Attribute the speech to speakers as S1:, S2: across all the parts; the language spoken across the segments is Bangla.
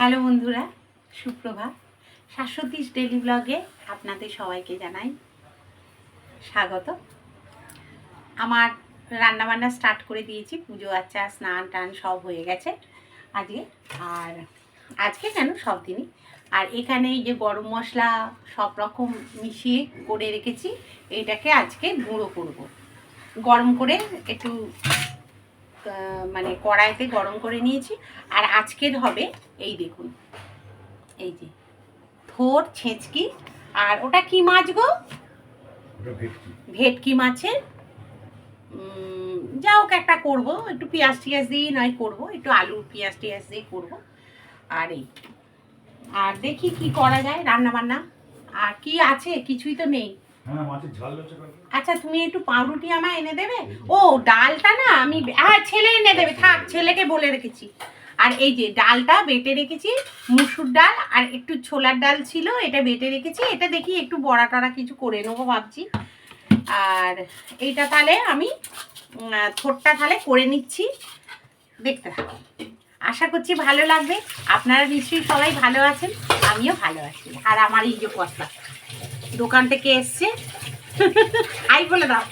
S1: হ্যালো বন্ধুরা, সুপ্রভাত। শাশ্বতীশ ডেলি ব্লগে আপনাদের সবাইকে জানাই স্বাগত। আমার রান্নাবান্না স্টার্ট করে দিয়েছি, পুজো আচ্চা স্নান টান সব হয়ে গেছে আজকে। আর আজকে কেন? সব দিনই। আর এখানে এই যে গরম মশলা সব রকম মিশিয়ে করে রেখেছি, এটাকে আজকে গুঁড়ো করব। গরম করে একটু মানে কড়াইতে গরম করে নিয়েছি। আর আজকের হবে এই দেখুন এই যে থোর ছেঁচকি আর ওটা কি মাছ গো?
S2: ভেটকি।
S1: মাছের। যা হোক একটা করব একটু পেঁয়াজ টিয়াজ দিয়ে নয় করব একটু আলু পেঁয়াজ টিয়াজ দিয়ে করব। আর এই আর দেখি কি করা যায় রান্না বান্না আর কি আছে? কিছুই তো নেই।
S2: হ্যাঁ
S1: আচ্ছা তুমি একটু পাউরুটি আমায় এনে দেবে? ও, ডালটা না, আমি হ্যাঁ ছেলে এনে দেবে, থাক, ছেলেকে বলে রেখেছি। আর এই যে ডালটা বেটে রেখেছি, মুসুর ডাল আর একটু ছোলার ডাল ছিল, এটা বেটে রেখেছি। এটা দেখি একটু বড়া টড়া কিছু করে নেব ভাবছি। আর এইটা তাহলে আমি থোরটা তাহলে করে নিচ্ছি। দেখতে আশা করছি ভালো লাগবে। আপনারা নিশ্চয়ই সবাই ভালো আছেন, আমিও ভালো আছি। আর আমার এই যে কর্তা দোকান থেকে এসছে। আই বলে দাও।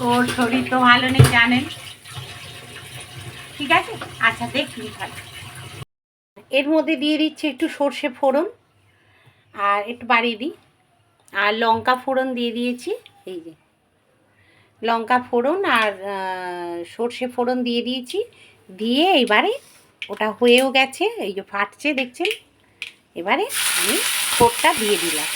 S1: ওর শরীর তো ভালো নেই জানেন। ঠিক আছে? আচ্ছা দেখি তাহলে। এর মধ্যে দিয়ে দিচ্ছি একটু সর্ষে ফোড়ন আর একটু বাড়িয়ে দিই। আর লঙ্কা ফোড়ন দিয়ে দিয়েছি এই যে। লঙ্কা ফোড়ন আর সর্ষে ফোড়ন দিয়ে দিয়েছি। দিয়ে এবারে ওটা হয়েও গেছে এই যে ফাটছে দেখছেন? এবারে আমি ফোড়টা দিয়ে দিলাম।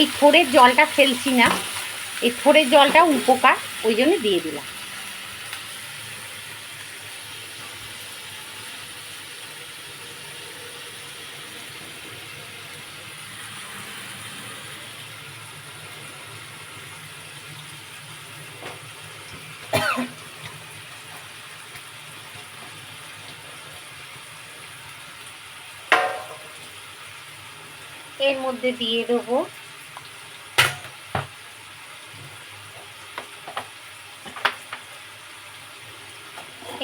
S1: এই থোড়ের জলটা ফেলছি না, এই থোড়ের জলটা উপকার, ওই জন্য দিয়ে দিলাম। এর মধ্যে দিয়ে দেবো।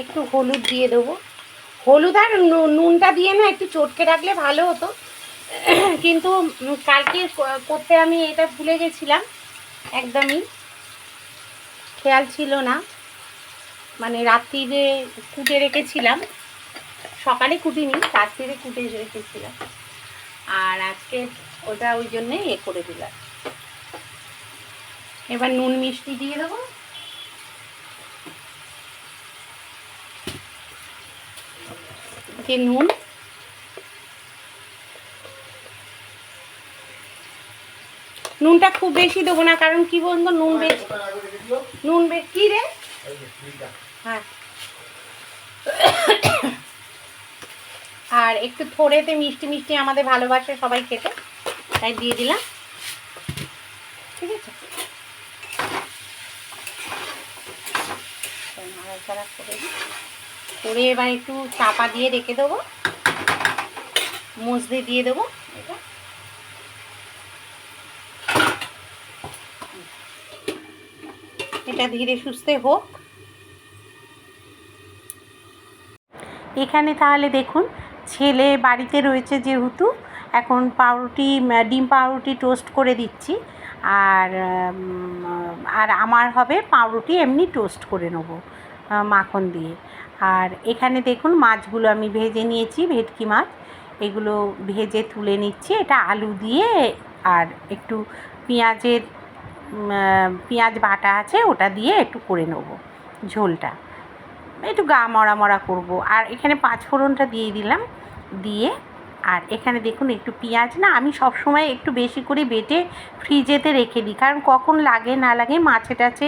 S1: একটু হলুদ দিয়ে দেবো। হলুদ আর নুনটা দিয়ে না একটু চটকে রাখলে ভালো হতো। কিন্তু কালকে করতে আমি এটা ভুলে গেছিলাম। একদমই খেয়াল ছিল না। মানে রাত্রিরে কুটে রেখেছিলাম। সকালে কুটিনি, রাত্রিরে কুটে রেখেছিলাম। আর আজকে ওটা ওই জন্যে এ করে দিলাম। এবার নুন মিষ্টি দিয়ে দেবো। যে নুন নুনটা খুব বেশি দেবো না কারণ কি বলতো নুন বেশি নুন বেশি কি রে হ্যাঁ আর একটু থোড়েতে মিষ্টি মিষ্টি আমাদের ভালোবাসে সবাই খেতে, তাই দিয়ে দিলাম। ঠিক আছে? করে এবার একটু চাপা দিয়ে রেখে দেবো। মুসড়ে দিয়ে দেবো এটা। এটা ধীরে সুস্থে হোক। এখানে তাহলে দেখুন ছেলে বাড়িতে রয়েছে যেহেতু, এখন পাউরুটি ডিম পাউরুটি টোস্ট করে দিচ্ছি। আর আর আমার হবে পাউরুটি এমনি টোস্ট করে নেব মাখন দিয়ে। আর এখানে দেখুন মাছগুলো আমি ভেজে নিয়েছি, ভেটকি মাছ। এগুলো ভেজে তুলে নিচ্ছি, এটা আলু দিয়ে। আর একটু পেঁয়াজের পেঁয়াজ বাটা আছে, ওটা দিয়ে একটু করে নেব ঝোলটা। একটু গা মরা মরা করব। আর এখানে পাঁচফোড়নটা দিয়ে দিলাম। দিয়ে আর এখানে দেখুন একটু পেঁয়াজ না আমি সব সময় একটু বেশি করে বেটে ফ্রিজেতে রেখে দিই। কারণ কখন লাগে না লাগে মাছে টাছে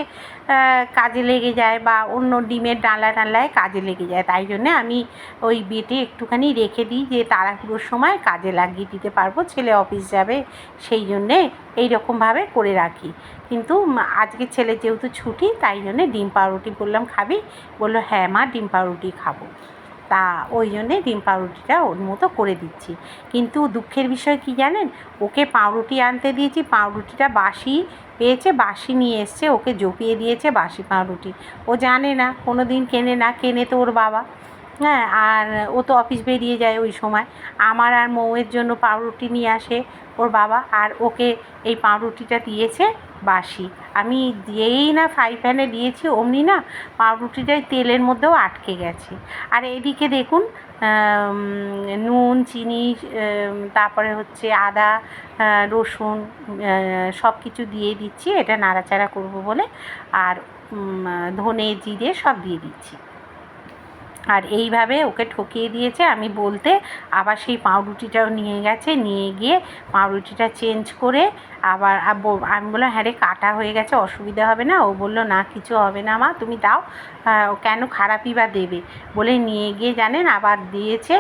S1: কাজে লেগে যায় বা অন্য ডিমের ডালা টালায় কাজে লেগে যায়। তাই জন্যে আমি ওই বেটে একটুখানি রেখে দিই যে তাড়াহুড়োর সময় কাজে লাগিয়ে দিতে পারব, ছেলে অফিস যাবে সেই জন্যে এইরকমভাবে করে রাখি। কিন্তু আজকে ছেলে যেহেতু ছুটি তাই জন্যে ডিম পাউরুটি বললাম, খাবি? বলল হ্যাঁ মা, ডিম পাউরুটি খাব। তা ওই জন্যে ডিম পাউরুটিটা ওর মতো করে দিচ্ছি। কিন্তু দুঃখের বিষয় কি জানেন? ওকে পাউরুটি আনতে দিয়েছি, পাউরুটিটা বাসি পেয়েছে, বাসি নিয়ে এসছে, ওকে জপিয়ে দিয়েছে বাসি পাউরুটি। ও জানে না কোনো দিন কেনে না কেনে তো ওর বাবা। হ্যাঁ আর ও তো অফিস বেরিয়ে যায় ওই সময়। আমার আর মৌয়ের জন্য পাউরুটি নিয়ে আসে ওর বাবা, আর ওকে এই পাউরুটিটা দিয়েছে বাসি। আমি যেই না ফ্রাই প্যানে দিয়েছি, অমনি না পাউরুটিটাই তেলের মধ্যেও আটকে গেছে। আর এদিকে দেখুন নুন, চিনি তারপরে হচ্ছে আদা রসুন সব কিছু দিয়ে দিচ্ছি। এটা নাড়াচাড়া করব বলে, আর ধনে জিরে সব দিয়ে দিচ্ছি। আর এইভাবে ওকে ঠকিয়ে দিয়েছে। আমি বলতে আবার সেই পাউরুটিটাও নিয়ে গেছে। নিয়ে গিয়ে পাউরুটিটা চেঞ্জ করে আবার আমি বললাম হ্যাঁ রে, কাটা হয়ে গেছে, অসুবিধা হবে না। ও বলল, না, কিছু হবে না মা, তুমি দাও ও কেন খারাপই বা দেবে? বলে নিয়ে গিয়ে জানেন, আবার দিয়েছে,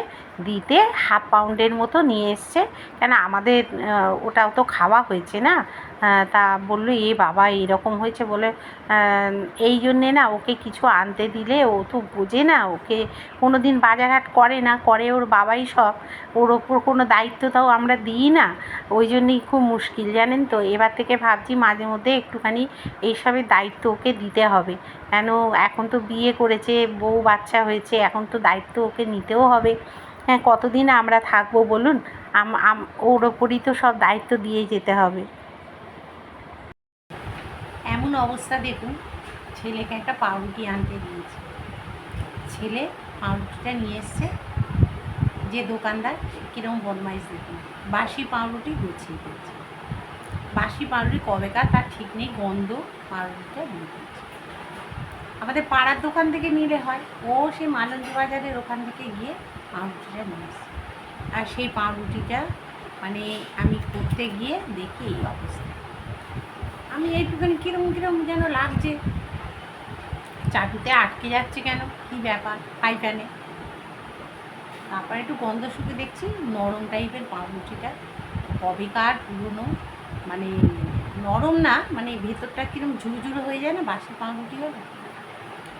S1: দিতে হাফ পাউন্ডের মতো নিয়ে এসছে। কেন আমাদের ওটাও তো খাওয়া হয়েছে না? তা বলল, এ বাবা, এরকম হয়েছে বলে এই জন্যে না ওকে কিছু আনতে দিলে ও তো বোঝে না, ওকে কোনো দিন বাজার হাট করে না, করে ওর বাবাই সব। ওর ওপর কোনো দায়িত্ব তাও আমরা দিই না। ওই জন্যই খুব মুশকিল, জানেন? তো? এবার থেকে ভাবছি মাঝে মধ্যে একটুখানি এইসবের দায়িত্ব ওকে দিতে হবে। কেন এখন তো বিয়ে করেছে, বউ বাচ্চা হয়েছে, এখন তো দায়িত্ব ওকে নিতেও হবে। হ্যাঁ কতদিন আমরা থাকব বলুন? ওর ওপরই তো সব দায়িত্ব দিয়ে যেতে হবে। এমন অবস্থা দেখুন, ছেলেকে একটা পাউরুটি আনতে দিয়েছে। ছেলে পাউরুটিটা নিয়ে এসছে, যে দোকানদার কীরকম বদমাইশ দেখুন। বাসি পাউরুটি গুছিয়ে দিয়েছে। বাসি পাউরুটি কবেকার? তার ঠিক নেই, গন্ধ পাউরুটিটা দিয়ে দিয়েছে। আমাদের পাড়ার দোকান থেকে নিলে হয়। ও সেই মালঞ্চ বাজারের ওখান থেকে গিয়ে পাউরুটিটা নিয়ে এসছে আর সেই পাউরুটিটা মানে আমি করতে গিয়ে দেখি এই অবস্থা। আমি এইটুখানি কীরকম কীরকম যেন লাগছে। চাটুতে আটকে যাচ্ছে কেন? কি ব্যাপার? পাইপ্যানে তারপর একটু গন্ধ শুকে দেখছি, নরম টাইপের পাউরুটিটা। কবেকার পুরনো মানে নরম না মানে ভেতরটা কীরকম ঝুরঝুরো হয়ে যায় না, বাসি পাউরুটি হবে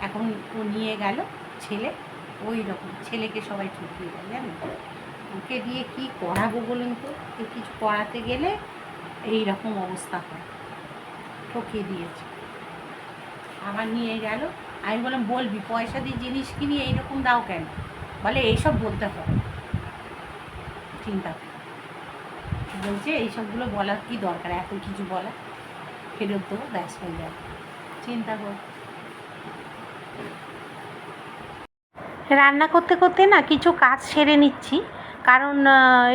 S1: এখন ও নিয়ে গেল ছেলে ওই রকম ছেলেকে সবাই ঠকিয়ে দেয়, জানেন? ওকে দিয়ে কি করাবো বলুন তো? কিছু করাতে গেলে এই রকম অবস্থা হয়। ঠকিয়ে দিয়েছে। আবার নিয়ে গেল। আমি বললাম, বলবি, পয়সা দিয়ে জিনিস কিনি এইরকম দাও কেন? বলে, এইসব বলতে হবে চিন্তা কর। বলছে এইসবগুলো বলার কি দরকার? এত কিছু বলা ফেরত দেবো, ব্যাস হয়ে যাবে। চিন্তা কর। রান্না করতে করতে না কিছু কাজ সেরে নিচ্ছি। কারণ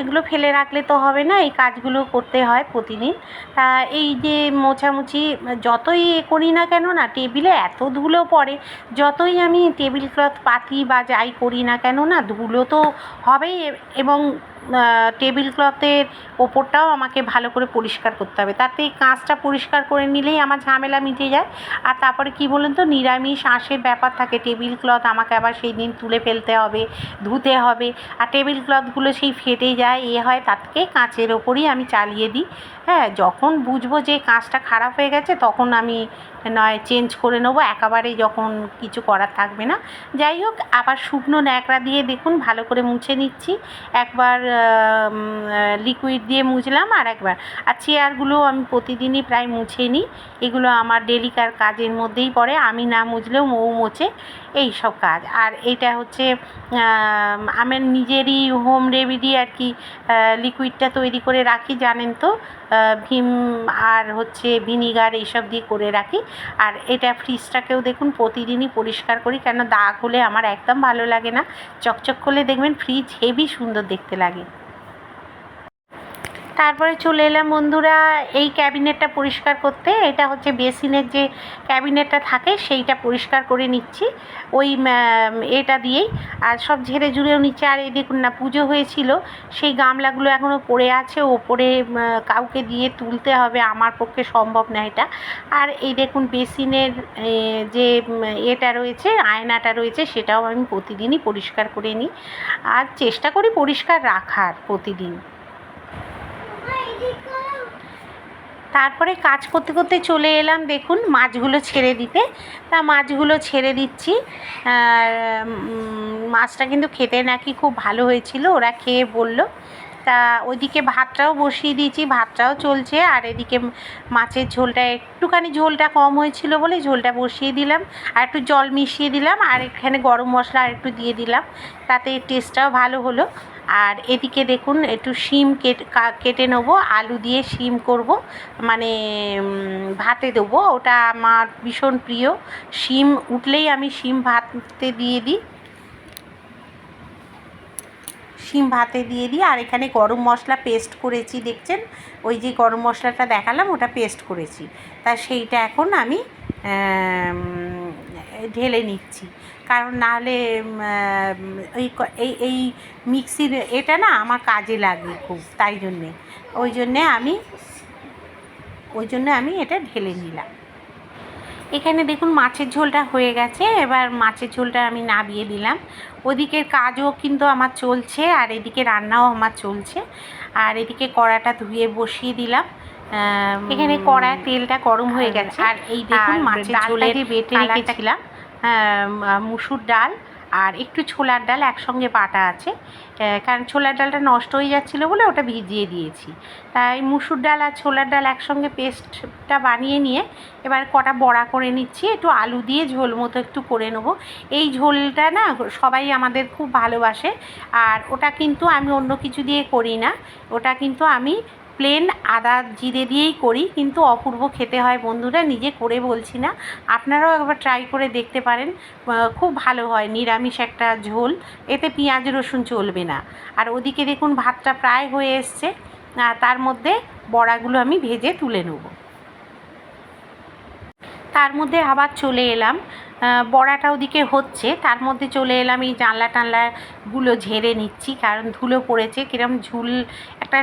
S1: এগুলো ফেলে রাখলে তো হবে না, এই কাজগুলো করতে হয় প্রতিদিন। তা এই যে মোছামুছি, যতই এ করি না কেন না, টেবিলে এত ধুলো পড়ে, যতই আমি টেবিল ক্লথ পাতি বা যাই করি না কেন না, ধুলো তো হবেই এবং টেবিল ক্লথের ওপরটাও আমাকে ভালো করে পরিষ্কার করতে হবে। তাতে কাঁচটা পরিষ্কার করে নিলেই আমার ঝামেলা মিটে যায়। আর তারপরে কি বলুন তো, নিরামিষ আঁশের ব্যাপার থাকে। টেবিল ক্লথ আমাকে আবার সেই দিন তুলে ফেলতে হবে, ধুতে হবে। আর টেবিল ক্লথগুলো সেই ফেটে যায়, এ হয় তার থেকে কাঁচের ওপরই আমি চালিয়ে দিই। হ্যাঁ যখন বুঝব যে কাঁচটা খারাপ হয়ে গেছে, তখন আমি নয় চেঞ্জ করে নেব একেবারে যখন কিছু করার থাকবে না। যাই হোক, আবার শুকনো ন্যাকড়া দিয়ে দেখুন, ভালো করে মুছে নিচ্ছি। একবার লিকুইড দিয়ে মুছলাম আর একবার। আর চেয়ারগুলো আমি প্রতিদিনই প্রায় মুছে নিই এগুলো আমার ডেলিকার কাজের মধ্যেই পড়ে। আমি না মুছলেও মৌ মোছে। এই সব কাজ। আর এটা হচ্ছে আমার নিজেরই হোম রেমেডি আর কি লিকুইডটা তৈরি করে রাখি, জানেন তো? ভীম আর হচ্ছে ভিনিগার এইসব দিয়ে করে রাখি। আর এটা ফ্রিজটাকেও দেখুন প্রতিদিনই পরিষ্কার করি কেন দাগ হলে আমার একদম ভালো লাগে না। চকচক করলে দেখবেন ফ্রিজ হেভি সুন্দর দেখতে লাগে। তারপরে চলে এলাম বন্ধুরা, এই ক্যাবিনেটটা পরিষ্কার করতে। এটা হচ্ছে বেসিনের যে ক্যাবিনেটটা থাকে, সেইটা পরিষ্কার করে নিচ্ছি। ওই এটা দিয়েই। আর সব ঝেড়ে ঝুড়েও নিচ্ছে। আর এই দেখুন না, পুজো হয়েছিল। সেই গামলাগুলো এখনও পড়ে আছে। ওপরে কাউকে দিয়ে তুলতে হবে আমার পক্ষে সম্ভব না এটা। আর এই দেখুন বেসিনের যে এটা রয়েছে, আয়নাটা রয়েছে, সেটাও আমি প্রতিদিনই পরিষ্কার করে নিই। আর চেষ্টা করি পরিষ্কার রাখার প্রতিদিন। তারপরে কাজ করতে করতে চলে এলাম, দেখুন মাছগুলো ছেড়ে দিতে। তা মাছগুলো ছেড়ে দিচ্ছি। মাছটা কিন্তু খেতে নাকি খুব ভালো হয়েছিল, ওরা খেয়ে বলল। তা ওইদিকে ভাতটাও বসিয়ে দিয়েছি, ভাতটাও চলছে। আর এদিকে মাছের ঝোলটা, একটুখানি ঝোলটা কম হয়েছিল বলে ঝোলটা বসিয়ে দিলাম। আর একটু জল মিশিয়ে দিলাম, আর এখানে গরম মশলা আর একটু দিয়ে দিলাম। তাতে টেস্টটাও ভালো হলো। আর এদিকে দেখুন একটু শিম কেটে কেটে নেব আলু দিয়ে শিম করব মানে ভাতে দেবো। ওটা আমার ভীষণ প্রিয়। শিম উঠলেই আমি শিম ভাতে দিয়ে দিই। শিম ভাতে দিয়ে দিই। আর এখানে গরম মশলা পেস্ট করেছি দেখছেন? ওই যে গরম মশলাটা দেখালাম ওটা পেস্ট করেছি। তা সেইটা এখন আম, ঢেলে নিচ্ছি। কারণ নাহলে এই এই এই মিক্সির এটা না আমার কাজে লাগে খুব তাই জন্যে। ওই জন্যে আমি ওই জন্য আমি এটা ঢেলে নিলাম। এখানে দেখুন মাছের ঝোলটা হয়ে গেছে এবার মাছের ঝোলটা আমি নাবিয়ে দিলাম। ওদিকের কাজও কিন্তু আমার চলছে আর এদিকে রান্নাও আমার চলছে। আর এদিকে কড়াটা ধুয়ে বসিয়ে দিলাম। এখানে কড়ায় তেলটা গরম হয়ে গেছে। আর এই দেখুন মাছের ঝোলের
S3: বেটে রেখেছিলাম,
S1: মুসুর ডাল আর একটু ছোলার ডাল একসঙ্গে বাটা আছে। কারণ ছোলার ডালটা নষ্ট হয়ে যাচ্ছিল বলে ওটা ভিজিয়ে দিয়েছি। তাই মুসুর ডাল আর ছোলার ডাল একসঙ্গে পেস্টটা বানিয়ে নিয়ে এবার কটা বড়া করে নিচ্ছি। একটু আলু দিয়ে ঝোল মতো একটু করে নেব। এই ঝোলটা না সবাই আমাদের খুব ভালোবাসে। আর ওটা কিন্তু আমি অন্য কিছু দিয়ে করি না। ওটা কিন্তু আমি প্লেন আদা জিরে দিয়েই করি, কিন্তু অপূর্ব খেতে হয় বন্ধুরা, নিজে করে বলছি না। আপনারাও একবার ট্রাই করে দেখতে পারেন। খুব ভালো হয়, নিরামিষ একটা ঝোল। এতে পেঁয়াজ, রসুন চলবে না। আর ওদিকে দেখুন, ভাতটা প্রায় হয়ে এসছে। তার মধ্যে বড়াগুলো আমি ভেজে তুলে নেব। তার মধ্যে আবার চলে এলাম। বড়াটা ওদিকে হচ্ছে তার মধ্যে চলে এলাম এই জানলা টানলাগুলো ঝেড়ে নিচ্ছি কারণ ধুলো পড়েছে কিরম ঝুল একটা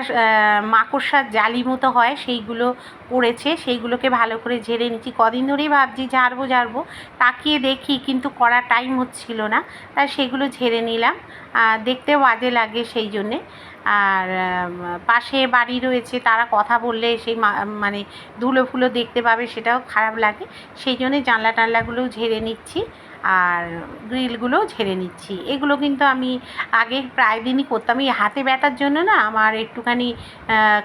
S1: মাকড়সার জালি মতো হয় সেইগুলো পড়েছে সেইগুলোকে ভালো করে ঝেড়ে নিচ্ছি। কদিন ধরেই ভাবছি ঝাড়বো ঝাড়বো তাকিয়ে দেখি কিন্তু করার টাইম হচ্ছিল না তাই সেগুলো ঝেড়ে নিলাম আহ, দেখতেও বাজে লাগে সেই জন্যে। আর পাশে বাড়ি রয়েছে, তারা কথা বললে সেই মানে ধুলো ফুলো দেখতে পাবে, সেটাও খারাপ লাগে। সেই জন্যে জানলা টানলাগুলোও ঝেড়ে নিচ্ছি। আর গ্রিলগুলো ঝেড়ে নিচ্ছি। এগুলো কিন্তু আমি আগে প্রায় দিনই করতাম। এই হাতে ব্যথার জন্য না আমার একটুখানি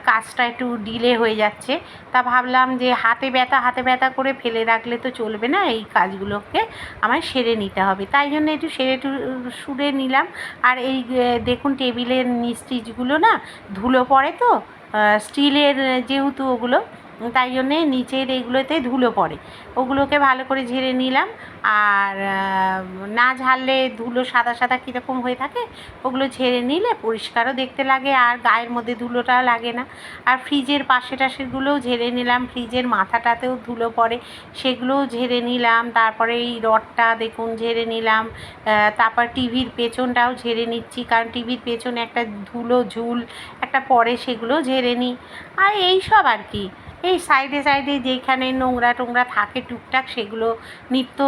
S1: কাজটা একটু ডিলে হয়ে যাচ্ছে। তা ভাবলাম যে হাতে ব্যথা হাতে ব্যথা করে ফেলে রাখলে তো চলবে না, এই কাজগুলোকে আমায় সেরে নিতে হবে। তাই জন্য একটু সেরে টু- সুরে নিলাম। আর এই দেখুন টেবিলের নিচ টিচগুলো না ধুলো পড়ে তো স্টিলের যেহেতু ওগুলো তাই জন্যে নিচের এগুলোতে ধুলো পড়ে। ওগুলোকে ভালো করে ঝেড়ে নিলাম। আর না ঝাড়লে ধুলো সাদা সাদা কীরকম হয়ে থাকে, ওগুলো ঝেড়ে নিলে পরিষ্কারও দেখতে লাগে আর গায়ের মধ্যে ধুলোটাও লাগে না। আর ফ্রিজের পাশে টাশেগুলোও ঝেড়ে নিলাম। ফ্রিজের মাথাটাতেও ধুলো পড়ে, সেগুলোও ঝেড়ে নিলাম। তারপরে এই রডটা দেখুন, ঝেড়ে নিলাম। তারপর টিভির পেছনটাও ঝেড়ে নিচ্ছি, কারণ টিভির পেছনে একটা ধুলো ঝুল, একটা পড়ে সেগুলো ঝেড়ে নিই। আর এই সব আর কি। এই সাইডে সাইডে যেখানে নোংরা টোংরা থাকে টুকটাক সেগুলো নিত্য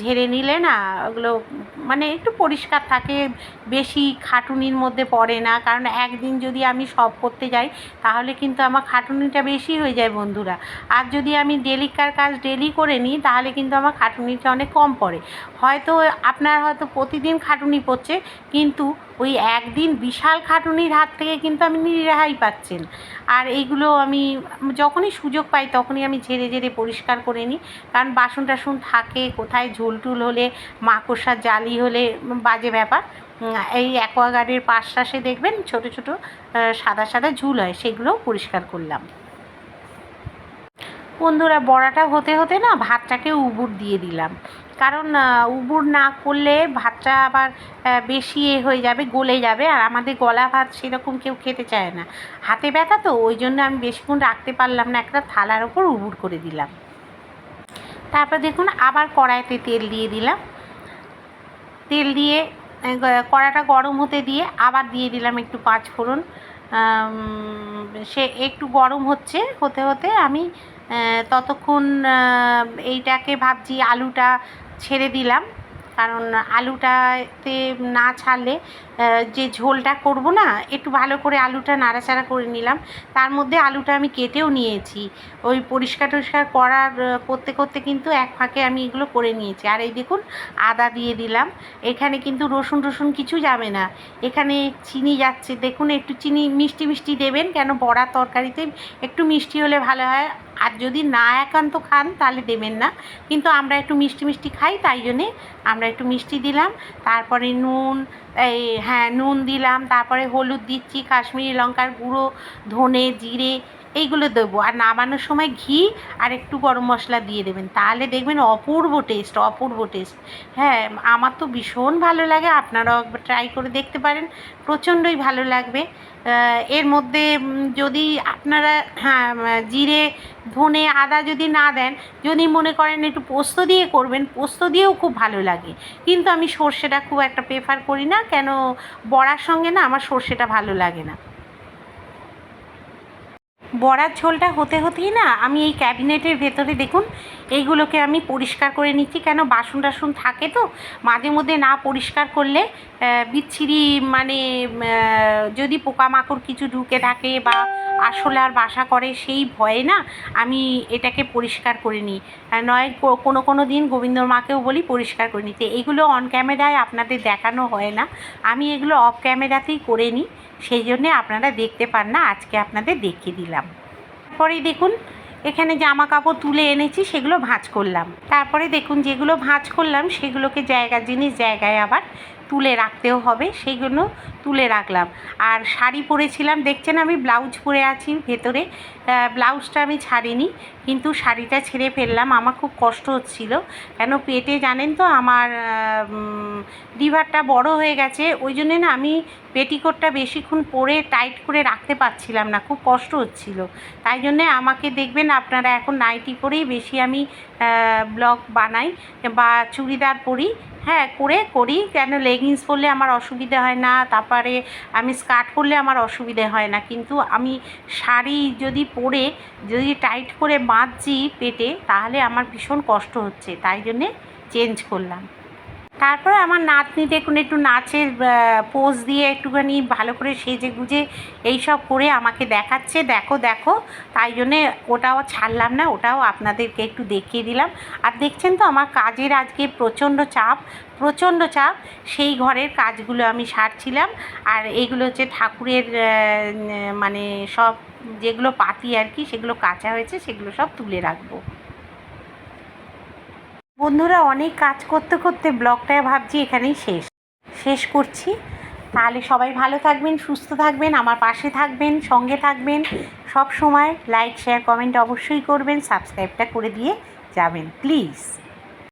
S1: ঝেড়ে নিলে না ওগুলো মানে একটু পরিষ্কার থাকে, বেশি খাটুনির মধ্যে পড়ে না। কারণ একদিন যদি আমি সব করতে যাই, তাহলে কিন্তু আমার খাটুনিটা বেশি হয়ে যায় বন্ধুরা। আর যদি আমি ডেলিকার কাজ ডেলি করে নিই, তাহলে কিন্তু আমার খাটুনিটা অনেক কম পড়ে। হয়তো আপনার হয়তো প্রতিদিন খাটুনি পড়ছে, কিন্তু ওই একদিন বিশাল খাটুনির হাত থেকে কিন্তু আমি রেহাই পাচ্ছেন। আর এইগুলো আমি, যখনই সুযোগ পাই তখনই আমি ঝেড়ে ঝেড়ে পরিষ্কার করে নিই। কারণ বাসন টাসন থাকে, কোথায় ঝোল টুল হলে, মাকড়সার জালি হলে বাজে ব্যাপার। এই অ্যাকোয়াগার্ডের পাশ টাশে দেখবেন ছোট ছোট সাদা সাদা ঝুল হয়, সেগুলোও পরিষ্কার করলাম। বন্ধুরা, বড়াটা হতে হতে না ভাতটাকে উবুর দিয়ে দিলাম। কারণ উবুর না করলে ভাতটা আবার বেশি এ হয়ে যাবে, গলে যাবে। আর আমাদের গলা ভাত সেরকম কেউ খেতে চায় না। হাতে ব্যথা তো, ওই জন্য আমি বেশিক্ষণ রাখতে পারলাম না, একটা থালার ওপর উবুর করে দিলাম। তারপর দেখুন, আবার কড়াইতে তেল দিয়ে দিলাম। তেল দিয়ে কড়াটা গরম হতে দিয়ে আবার দিয়ে দিলাম একটু পাঁচ ফোড়ন। সে একটু গরম হচ্ছে, হতে হতে আমি ততক্ষণ এইটাকে ভাবছি আলুটা ছেড়ে দিলাম। কারণ আলুটাতে না ছাড়লে যে ঝোলটা করব না, একটু ভালো করে আলুটা নাড়াচাড়া করে নিলাম। তার মধ্যে আলুটা আমি কেটেও নিয়েছি। ওই পরিষ্কার টরিষ্কার করার করতে করতে কিন্তু এক ফাঁকে আমি এগুলো করে নিয়েছি। আর এই দেখুন, আদা দিয়ে দিলাম। এখানে কিন্তু রসুন, টসুন কিছু যাবে না। এখানে চিনি যাচ্ছে। দেখুন, একটু চিনি, মিষ্টি মিষ্টি দেবেন। কেন বড়া তরকারিতে একটু মিষ্টি হলে ভালো হয়। আর যদি না একান্ত খান, তাহলে দেবেন না। কিন্তু আমরা একটু মিষ্টি মিষ্টি খাই, তাই জন্যে আমরা একটু মিষ্টি দিলাম। তারপরে নুন, এই হ্যাঁ নুন দিলাম। তারপরে হলুদ দিচ্ছি, কাশ্মীরি লঙ্কার গুঁড়ো, ধনে, জিরে, এইগুলো দেবো। আর নামানোর সময় ঘি আর একটু গরম মশলা দিয়ে দেবেন। তাহলে দেখবেন অপূর্ব টেস্ট অপূর্ব টেস্ট। হ্যাঁ আমার তো ভীষণ ভালো লাগে। আপনারাও ট্রাই করে দেখতে পারেন। প্রচণ্ডই ভালো লাগবে। এর মধ্যে যদি আপনারা হ্যাঁ জিরে, ধনে, আদা যদি না দেন, যদি মনে করেন একটু পোস্ত দিয়ে করবেন, পোস্ত দিয়েও খুব ভালো লাগে। কিন্তু আমি সর্ষেটা খুব একটা প্রেফার করি না, কেন বড়ার সঙ্গে না আমার সর্ষেটা ভালো লাগে না। বড়ার ঝোলটা হতে হতেই না আমি এই ক্যাবিনেটের ভেতরে দেখুন এইগুলোকে আমি পরিষ্কার করে নিচ্ছি। কেন? বাসন টাসন থাকে তো? মাঝে মধ্যে না পরিষ্কার করলে বিচ্ছিরি মানে যদি পোকামাকড় কিছু ঢুকে থাকে বা আসলে আর বাসা করে, সেই ভয়ে না আমি এটাকে পরিষ্কার করে নিই। নয় কোনো কোনো দিন গোবিন্দর মাকেও বলি পরিষ্কার করে নিতে। এগুলো অন ক্যামেরায় আপনাদের দেখানো হয় না। আমি এগুলো অফ ক্যামেরাতেই করে নিই। সেই জন্যে আপনারা দেখতে পান না, আজকে আপনাদের দেখিয়ে দিলাম। তারপরেই দেখুন এখানে জামা কাপড় তুলে এনেছি, সেগুলো ভাঁজ করলাম। তারপরে দেখুন, যেগুলো ভাঁজ করলাম, সেগুলোকে জায়গা, জিনিস জায়গায় আবার তুলে রাখতেও হবে, সেই জন্য তুলে রাখলাম। আর শাড়ি পরেছিলাম, দেখছেন আমি ব্লাউজ পরে আছি ভেতরে ব্লাউজটা আমি ছাড়িনি, কিন্তু শাড়িটা ছেড়ে ফেললাম, আমার খুব কষ্ট হচ্ছিল। কেন পেটে জানেন তো, আমার লিভারটা বড় হয়ে গেছে, ওই জন্যে না আমি পেটিকোটটা বেশিক্ষণ পরে টাইট করে রাখতে পারছিলাম না, খুব কষ্ট হচ্ছিল। তাই জন্যে আমাকে দেখবেন আপনারা এখন নাইটি পরেই বেশি আমি ব্লগ বানাই বা চুড়িদার পরি হ্যাঁ করে করি। কেন লেগিংস পরলে আমার অসুবিধে হয় না? তারপরে আমি স্কার্ট পরলে আমার অসুবিধে হয় না। কিন্তু আমি শাড়ি যদি পরে, যদি টাইট করে বাঁধছি পেটে, তাহলে আমার ভীষণ কষ্ট হচ্ছে। তাই জন্যে চেঞ্জ করলাম। তারপরে আমার নাতনি দেখুন একটু নাচের পোজ দিয়ে একটুখানি ভালো করে সেজে গুজে এইসব করে আমাকে দেখাচ্ছে। দেখো দেখো, তাই জন্যে ওটাও ছাড়লাম না, ওটাও আপনাদেরকে একটু দেখিয়ে দিলাম। আর দেখছেন তো আমার কাজের আজকে প্রচণ্ড চাপ প্রচণ্ড চাপ। সেই ঘরের কাজগুলো আমি সারছিলাম। আর এইগুলো হচ্ছে ঠাকুরের মানে সব যেগুলো পাতি আর কি, সেগুলো কাঁচা হয়েছে, সেগুলো সব তুলে রাখব। বন্ধুরা, অনেক কাজ করতে করতে ব্লগটায় ভাবছি এখানেই শেষ। শেষ করছি। তাহলে সবাই ভালো থাকবেন, সুস্থ থাকবেন, আমার পাশে থাকবেন, সঙ্গে থাকবেন। সব সময় লাইক শেয়ার কমেন্ট অবশ্যই করবেন সাবস্ক্রাইবটা করে দিয়ে যাবেন প্লিজ